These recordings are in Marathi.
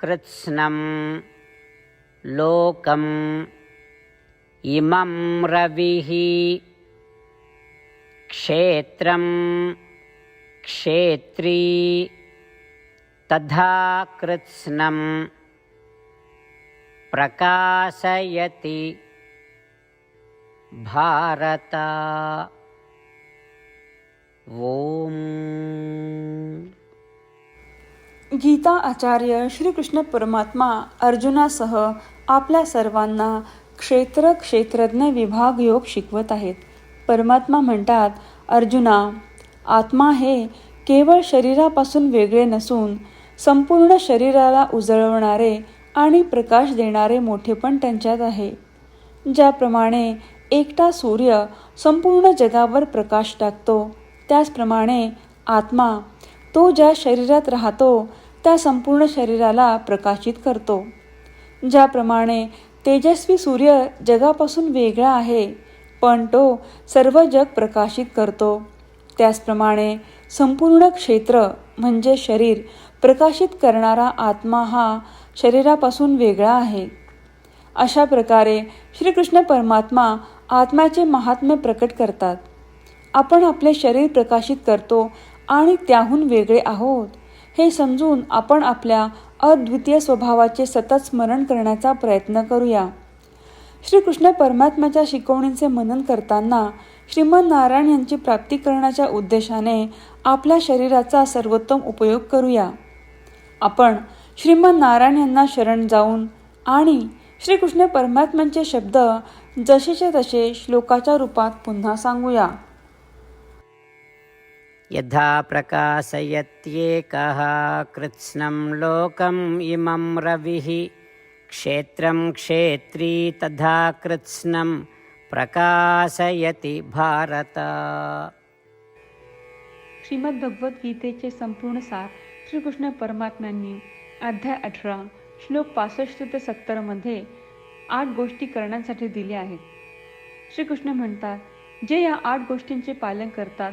कृत्स्नं लोकम् इमं रविः क्षेत्रं क्षेत्री तथा कृत्स्नं प्रकाशयति भारत। ॐ गीता आचार्य श्रीकृष्ण परमात्मा अर्जुनासह आपल्या सर्वांना क्षेत्र क्षेत्रज्ञ विभाग योग शिकवत आहेत. परमात्मा म्हणतात अर्जुना आत्मा हे केवळ शरीरापासून वेगळे नसून संपूर्ण शरीराला उजळवणारे आणि प्रकाश देणारे मोठेपण त्यांच्यात आहे. ज्याप्रमाणे एकटा सूर्य संपूर्ण जगावर प्रकाश टाकतो त्याचप्रमाणे आत्मा तो ज्या शरीरात राहतो त्या संपूर्ण शरीराला प्रकाशित करतो. ज्याप्रमाणे तेजस्वी सूर्य जगापासून वेगळा आहे पण तो सर्व जग प्रकाशित करतो. त्याचप्रमाणे संपूर्ण क्षेत्र म्हणजे शरीर प्रकाशित करणारा आत्मा हा शरीरापासून वेगळा आहे. अशा प्रकारे श्रीकृष्ण परमात्मा आत्म्याचे महात्म्य प्रकट करतात. आपण आपले शरीर प्रकाशित करतो आणि त्याहून वेगळे आहोत. हे समजून आपण आपल्या अद्वितीय स्वभावाचे सतत स्मरण करण्याचा प्रयत्न करूया. श्रीकृष्ण परमात्म्याच्या शिकवणींचे मनन करताना श्रीमद नारायण यांची प्राप्ती करण्याच्या उद्देशाने आपल्या शरीराचा सर्वोत्तम उपयोग करूया. आपण श्रीमद नारायण यांना शरण जाऊन आणि श्रीकृष्ण परमात्म्यांचे शब्द जसेचे तसे श्लोकाच्या रूपात पुन्हा सांगूया. यथा प्रकाशयत्येकः। कृत्स्नं लोकम् इमं रविः। क्षेत्रं क्षेत्री तथा कृत्स्नं प्रकाशयति भारत। श्रीमद्भगवद्गीतेचे संपूर्ण सार श्रीकृष्ण परमात्म्यांनी अध्याय अठरा श्लोक पासष्ट ते सत्तरमध्ये आठ गोष्टी करण्यासाठी दिल्या आहेत. श्रीकृष्ण म्हणतात जे या आठ गोष्टींचे पालन करतात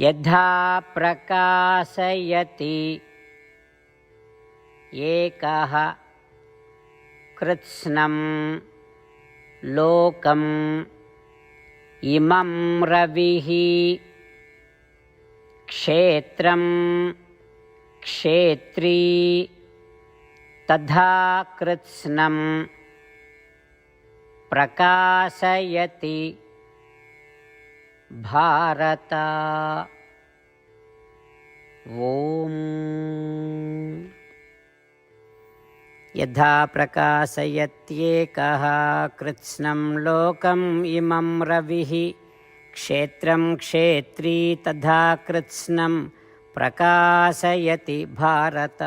यथा प्रकाशयति। एकः कृत्स्नं लोकम् इमं रविः। क्षेत्रं क्षेत्री। तथा कृत्स्नं प्रकाशयति भारत। ॐ यथा प्रकाशयत्येकः कृत्स्नं लोकम् इमं रविः क्षेत्रं क्षेत्री तथा कृत्स्नं प्रकाशयति भारत